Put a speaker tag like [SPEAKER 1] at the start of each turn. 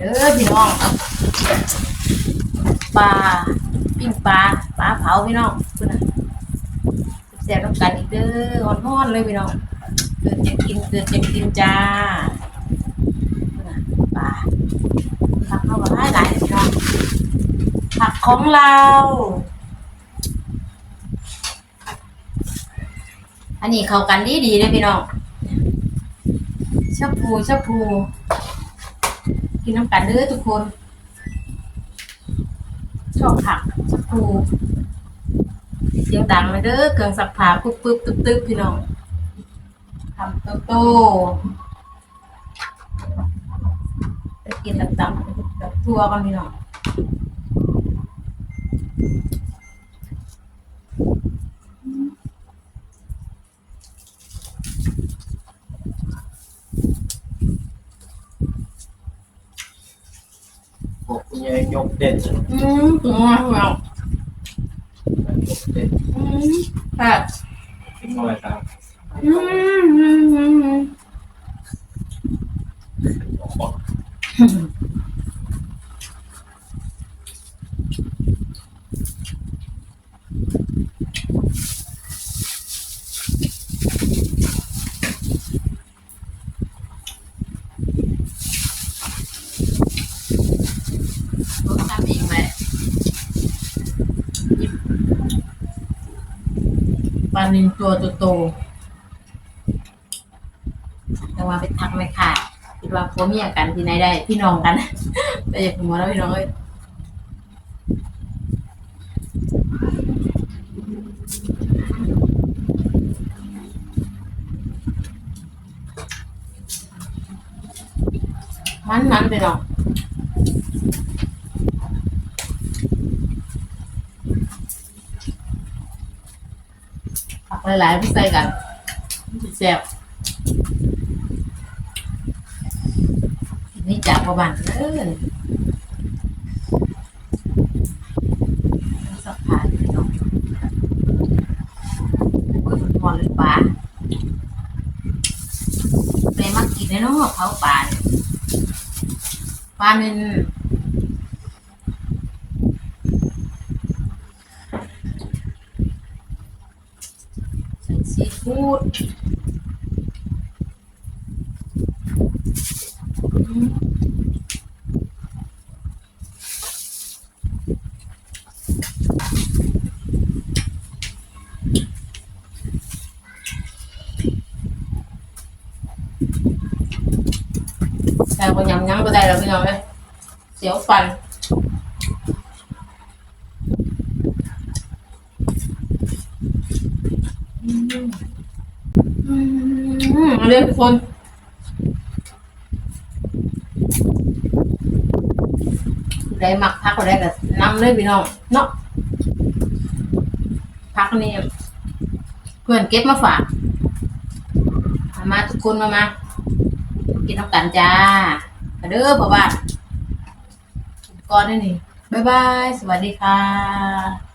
[SPEAKER 1] เด้อพี่น้องปลาปิ้งปลาปลาเผาพี่น้องคุณนะแซ่บต้องกันอีกเด้อฮ้อนๆเลยพี่น้องเกิดจะกินเกิดจะกินจ้าปลาผักเข้ามาได้หลายพี่น้องผักของเราอันนี้เข้ากันดีดีๆเลยพี่น้องชอบพูชอบพู กินน้ำกันเด้อทุกคน ชอบผักชอบพูเสียงดังเลยเด้อเครื่องสับผาปุ๊บปุ๊บตึ๊บตึ๊บพี่น้องทำโตโตไปกินตับตับบทั่วกันพี่น้อง
[SPEAKER 2] พวกคุณยายยกเด่น
[SPEAKER 1] อืมถึงว่าพี่น้อง
[SPEAKER 2] ยกเด่น
[SPEAKER 1] อืมค่ะ
[SPEAKER 2] ทิ้งเอาไว้ครับ
[SPEAKER 1] อืมอืมอืมอืม
[SPEAKER 2] บอก
[SPEAKER 1] ผมทำเองเลย ปลานินตัวโตๆแต่ว่าไปทักไม่ขาดคิดว่าผัวเมียกันที่ไหนได้พี่น้องกัน แต่อย่าผัวแล้วพี่น้องเอ้ยมันมันไปน้อง ผักหลายๆพี่ใส่กันแซ่บนี่จากประมาณเออสักผ่านพี่น้องโอ้ยมันอนปลาแม่มักกินแน่เนอเผาปลาเนี่ยปลาเนิน ซีฟู้ดอืมแต่ก็ยำยั้งก็ได้แล้วพี่น้องเลยเสียวฟัน อื มอืมเอาเลยทุกคนได้หมักพักก็ได้กับน้ำเลยพี่น้องเนาะพักนี่เพื่อนเก็บมาฝากเอามาทุกคนมามากินน้ำกันจ้าเด้อพ่อบ้านก่อนนี่นี่บ๊ายบาย สวัสดีค่ะ